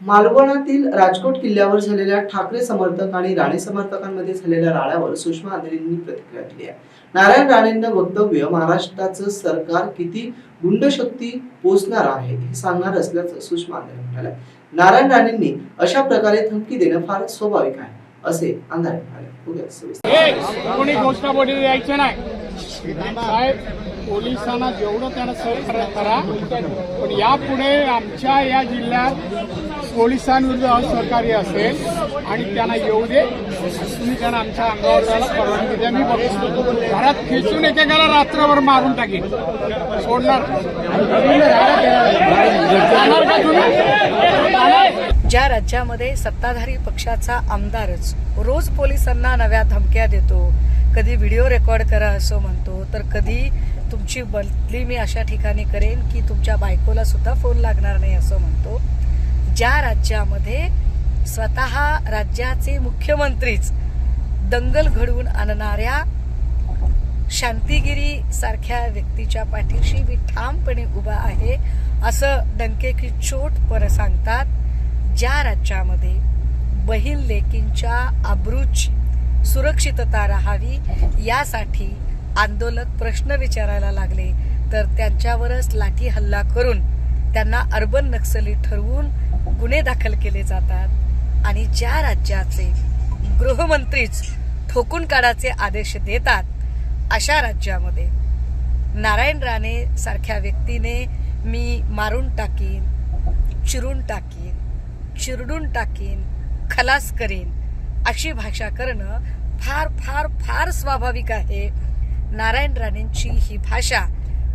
मालवणातील राजकोट किल्ल्यावर झालेल्या ठाकरे समर्थक आणि राणे समर्थकांमध्ये झालेल्या राड्यावर सुषमा अंधारेंनी प्रतिक्रिया दिली आहे. नारायण राणेंना वक्तव्य महाराष्ट्राचं सरकार किती गुंडशक्ती पोचणार आहे हे सांगणार असल्याचं सुषमा आंधळे म्हणाल्या. नारायण राणेंनी अशा प्रकारे धमकी देणं फार स्वाभाविक आहे असे अंधारे म्हणाले. कोणी घोषणा बोलली द्यायचं नाही. साहेब पोलिसांना जेवढं त्यांना सहकार्य करा पण यापुढे आमच्या या जिल्ह्यात पोलिसांविरुद्ध असहकार्य असेल आणि त्यांना येऊ दे तुम्ही त्यांना आमच्या अंगावर जायला परवानगी द्या. मी बघतो घरात खेचून एकेकाला रात्रभर मारून टाकेन. सोडणार. जाणार का तुम्ही? राज्यामध्ये सत्ताधारी पक्षाचा आमदारच. रोज पोलिसांना नव्या धमक्या देतो. कधी व्हिडिओ रेकॉर्ड करा असं म्हणतो. तर कधी तुमची बदली मी अशा ठिकाणी करेन की तुमच्या बायकोला सुद्धा फोन लागणार नाही असं म्हणतो. ज्या राज्यामध्ये स्वतः राज्याचे मुख्यमंत्रीच दंगल घडवून आणणाऱ्या शांतिगिरी सारख्या व्यक्तीच्या पाठीशी मी ठामपणे उभा आहे असं डंके की चोट पर सांगतात. ज्या राज्यामध्ये बहीण लेकींच्या आब्रूची सुरक्षितता राहावी यासाठी आंदोलक प्रश्न विचारायला लागले तर त्यांच्यावरच लाठी हल्ला करून त्यांना अर्बन नक्सली ठरवून गुन्हे दाखल केले जातात. आणि ज्या राज्याचे गृहमंत्रीच ठोकून काढाचे आदेश देतात अशा राज्यामध्ये नारायण राणे सारख्या व्यक्तीने मी मारून टाकीन चिरून टाकीन. चिरडून टाकीन खलास करीन. अशी भाषा करणं फार फार फार स्वाभाविक आहे. नारायण राणेंची ही भाषा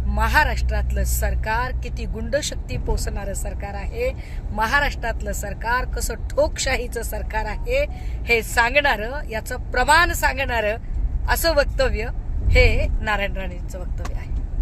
महाराष्ट्रातलं सरकार किती गुंडशक्ती पोचणारं सरकार आहे महाराष्ट्रातलं सरकार कसं ठोकशाहीचं सरकार आहे हे सांगणारं याचं प्रमाण सांगणारं असं वक्तव्य हे नारायण राणेंचं वक्तव्य आहे.